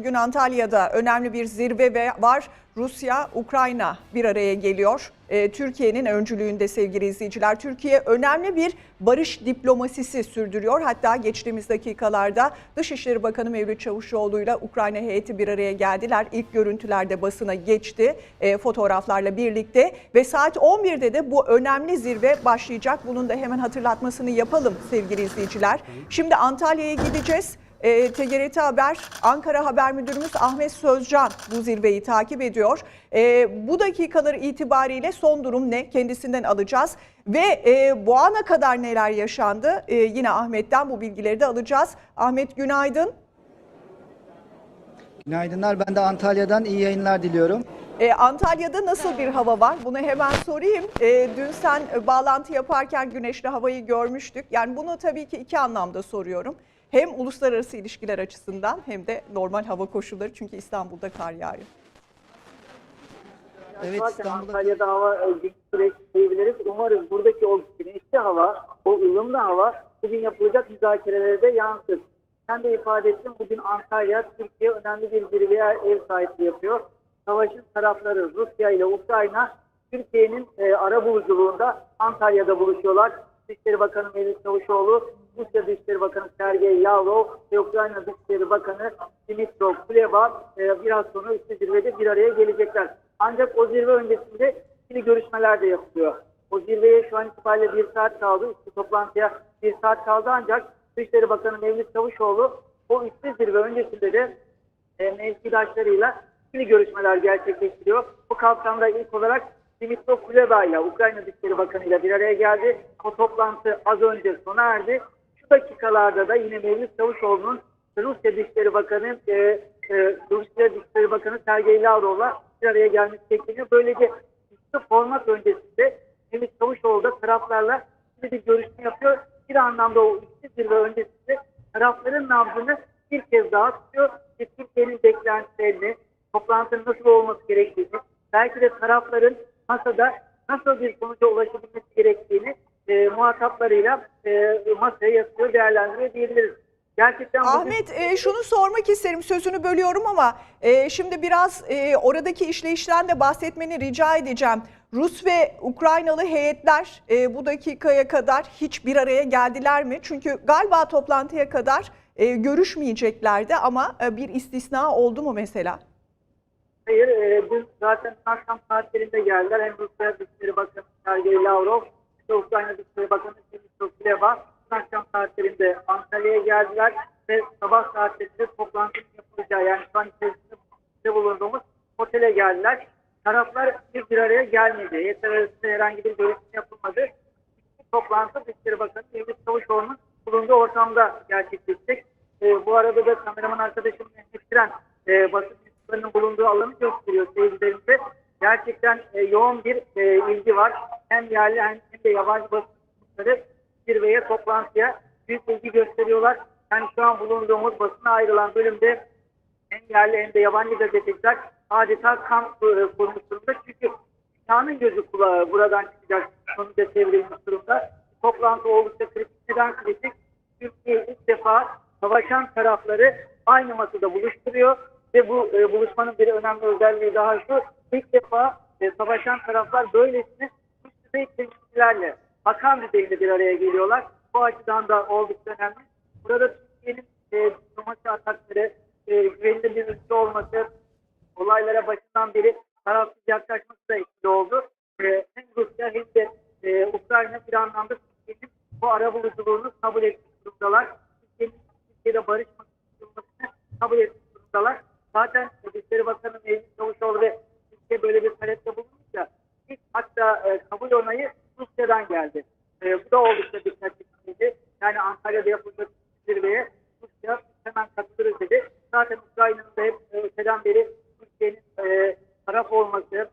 Bugün Antalya'da önemli bir zirve ve var. Rusya, Ukrayna bir araya geliyor. Ee, Türkiye'nin öncülüğünde sevgili izleyiciler. Türkiye önemli bir barış diplomasisi sürdürüyor. Hatta geçtiğimiz dakikalarda Dışişleri Bakanı Mevlüt Çavuşoğlu ile Ukrayna heyeti bir araya geldiler. İlk görüntülerde basına geçti e, fotoğraflarla birlikte ve saat 11'de de bu önemli zirve başlayacak. Bunun da hemen hatırlatmasını yapalım sevgili izleyiciler. Şimdi Antalya'ya gideceğiz. E, TGRT Haber, Ankara Haber Müdürümüz Ahmet Sözcan bu zirveyi takip ediyor. E, bu dakikalar itibariyle son durum ne? Kendisinden alacağız. Ve e, bu ana kadar neler yaşandı? E, yine Ahmet'ten bu bilgileri de alacağız. Ahmet günaydın. Günaydınlar. Ben de Antalya'dan iyi yayınlar diliyorum. E, Antalya'da nasıl bir hava var? Bunu hemen sorayım. E, dün sen e, bağlantı yaparken güneşli havayı görmüştük. Yani bunu tabii ki iki anlamda soruyorum. Hem uluslararası ilişkiler açısından hem de normal hava koşulları çünkü İstanbul'da kar yağıyor. Evet Zaten İstanbul'da Antalya'da hava e, bir süreç diyebiliriz. Umarız buradaki o güneşli hava, o ılımlı hava bugün yapılacak müzakerelere de yansır. Sen de ifade ettin bugün Antalya, Türkiye önemli bir zirveye ev sahipliği yapıyor. Savaşın tarafları Rusya ile Ukrayna, Türkiye'nin e, ara buluculuğunda Antalya'da buluşuyorlar. Dışişleri Bakanı Melih Çavuşoğlu, Rusya Dışişleri Bakanı Sergey Lavrov ve Ukrayna Dışişleri Bakanı Dmytro Kuleba e, biraz sonra üstü zirvede bir araya gelecekler. Ancak o zirve öncesinde ikili görüşmeler de yapılıyor. O zirveye şu an itibariyle bir saat kaldı. Üstü toplantıya bir saat kaldı ancak Dışişleri Bakanı Mevlüt Çavuşoğlu o üstü zirve öncesinde de e, mevkidaşlarıyla ikili görüşmeler gerçekleştiriyor. Bu kapsamda ilk olarak Dimitro Kuleba ile Ukrayna Dışişleri Bakanı ile bir araya geldi. O toplantı az önce sona erdi. Şu dakikalarda da yine Mevlüt Çavuşoğlu'nun Rusya Dışişleri Bakanı e, e, Rusya Dışişleri Bakanı Sergey Lavrov'la bir araya gelmesi bekleniyor. Böylece üstü format öncesinde Mevlüt Çavuşoğlu da taraflarla şimdi bir görüşme yapıyor. Bir anlamda o üstü zirve öncesinde tarafların nabzını bir kez daha tutuyor Türkiye'nin beklentilerini, toplantının nasıl olması gerektiğini, belki de tarafların masada nasıl bir sonuca ulaşabilmesi gerektiğini e, muhataplarıyla e, masaya yatıyor, değerlendiriyor diyebiliriz. Gerçekten bugün- Ahmet e, şunu sormak isterim sözünü bölüyorum ama e, şimdi biraz e, oradaki işleyişten de bahsetmeni rica edeceğim. Rus ve Ukraynalı heyetler e, bu dakikaya kadar hiç bir araya geldiler mi? Çünkü galiba toplantıya kadar e, görüşmeyeceklerdi ama e, bir istisna oldu mu mesela? Hayır, e, dün zaten akşam saatlerinde geldiler. Hem Rusya Dışişleri Bakanı Sergey Lavrov, hem de Ukrayna Dışişleri Bakanı Dmytro Kuleba akşam saatlerinde Antalya'ya geldiler ve sabah saatlerinde toplantının yapılacağı yani şu an içerisinde bulunduğumuz otele geldiler. Taraflar bir, bir araya gelmedi. Heyetler arasında herhangi bir görüşme yapılmadı. Toplantı Dışişleri Bakanı Mevlüt Çavuşoğlu'nun bulunduğu ortamda gerçekleşecek. E, bu arada da kameraman arkadaşım Mehmet Tren e, basın mensuplarının bulunduğu alanı gösteriyor seyircilerimize. Gerçekten e, yoğun bir e, ilgi var. Hem yerli hem de yabancı basın mensupları zirveye, toplantıya büyük ilgi gösteriyorlar. Yani şu an bulunduğumuz basına ayrılan bölümde hem yerli hem de yabancı gazeteciler adeta kamp e, kurmuş durumda. Çünkü dünyanın gözü kulağı buradan çıkacak sonuca çevrilmiş durumda. Toplantı oldukça kritik. Neden kritik? Türkiye ilk defa savaşan tarafları aynı masada buluşturuyor ve bu e, buluşmanın bir önemli özelliği daha şu. İlk defa e, savaşan taraflar böylesine üst düzey temsilcilerle bakan düzeyinde bir araya geliyorlar. Bu açıdan da oldukça önemli. Burada Türkiye'nin e, diplomasi atakları, e, güvenilir bir ülke olması, olaylara başından beri tarafsız yaklaşması da etkili oldu. E, hem Rusya hem de e, Ukrayna bir anlamda Türkiye'nin bu ara buluculuğunu kabul etmiş durumdalar. Türkiye'nin Türkiye'de barış masasını kabul etmiş durumdalar. Zaten Dışişleri Bakanı Mevlüt Çavuşoğlu ve Türkiye böyle bir talepte bulununca ilk hatta e, kabul onayı Rusya'dan geldi. E, bu da oldukça dikkat çekiciydi. Yani Antalya'da yapılacak zirveye Rusya hemen katılırız dedi. Zaten Ukrayna'nın da hep e, öteden beri Türkiye'nin e, taraf olması,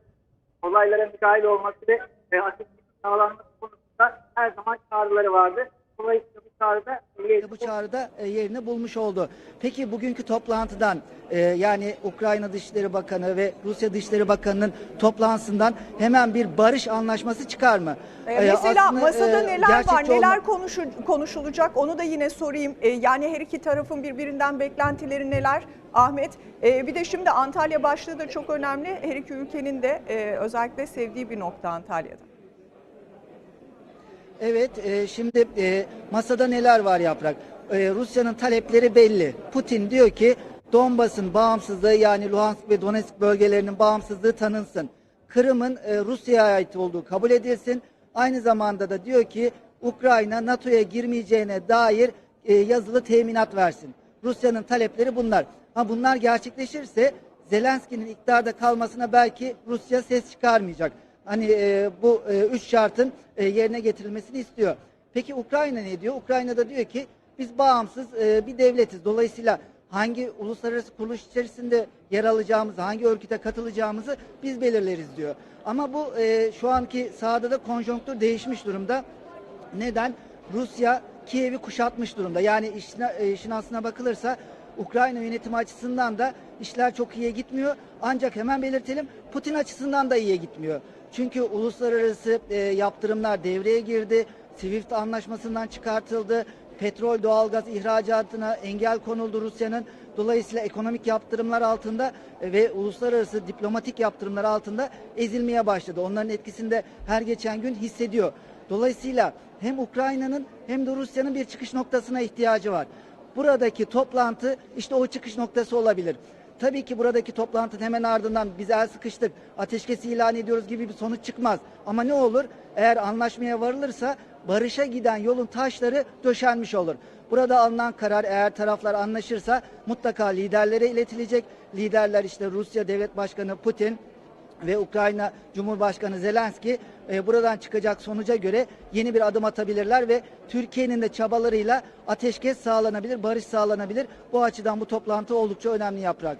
olaylara müdahil olması ve e, ateşkesin sağlanması konusunda her zaman çağrıları vardı. Dolayısıyla bu çağrıda yerini Bu çağrıda e, yerini bulmuş oldu. Peki bugünkü toplantıdan e, yani Ukrayna Dışişleri Bakanı ve Rusya Dışişleri Bakanı'nın toplantısından hemen bir barış anlaşması çıkar mı? Ee, E, mesela aslında, masada e, neler var, olma- neler konuşu- konuşulacak onu da yine sorayım. Ee, yani her iki tarafın birbirinden beklentileri neler? Ahmet, bir de şimdi Antalya başlığı da çok önemli. Her iki ülkenin de e, özellikle sevdiği bir nokta Antalya'da. Evet, e, şimdi e, masada neler var yaprak? E, Rusya'nın talepleri belli. Putin diyor ki Donbas'ın bağımsızlığı yani Luhansk ve Donetsk bölgelerinin bağımsızlığı tanınsın. Kırım'ın e, Rusya'ya ait olduğu kabul edilsin. Aynı zamanda da diyor ki Ukrayna NATO'ya girmeyeceğine dair e, yazılı teminat versin. Rusya'nın talepleri bunlar. Ha bunlar gerçekleşirse Zelenski'nin iktidarda kalmasına belki Rusya ses çıkarmayacak. Hani e, bu e, üç şartın e, yerine getirilmesini istiyor. Peki Ukrayna ne diyor? Ukrayna da diyor ki biz bağımsız e, bir devletiz. Dolayısıyla hangi uluslararası kuruluş içerisinde yer alacağımızı, hangi örgüte katılacağımızı biz belirleriz diyor. Ama bu e, şu anki sahada da konjonktür değişmiş durumda. Neden? Rusya Kiev'i kuşatmış durumda. Yani işine, e, işin aslına bakılırsa Ukrayna yönetimi açısından da işler çok iyiye gitmiyor. Ancak hemen belirtelim Putin açısından da iyiye gitmiyor. Çünkü uluslararası e, yaptırımlar devreye girdi. Swift anlaşmasından çıkartıldı. Petrol, doğalgaz ihracatına engel konuldu Rusya'nın. Dolayısıyla ekonomik yaptırımlar altında e, ve uluslararası diplomatik yaptırımlar altında ezilmeye başladı. Onların etkisini de her geçen gün hissediyor. Dolayısıyla hem Ukrayna'nın hem de Rusya'nın bir çıkış noktasına ihtiyacı var. Buradaki toplantı işte o çıkış noktası olabilir. Tabii ki buradaki toplantının hemen ardından biz el sıkıştık, ateşkesi ilan ediyoruz gibi bir sonuç çıkmaz. Ama ne olur? Eğer anlaşmaya varılırsa barışa giden yolun taşları döşenmiş olur. Burada alınan karar eğer taraflar anlaşırsa mutlaka liderlere iletilecek. Liderler işte Rusya Devlet Başkanı Putin, ve Ukrayna Cumhurbaşkanı Zelenski e, buradan çıkacak sonuca göre yeni bir adım atabilirler ve Türkiye'nin de çabalarıyla ateşkes sağlanabilir, barış sağlanabilir. Bu açıdan bu toplantı oldukça önemli yaprak.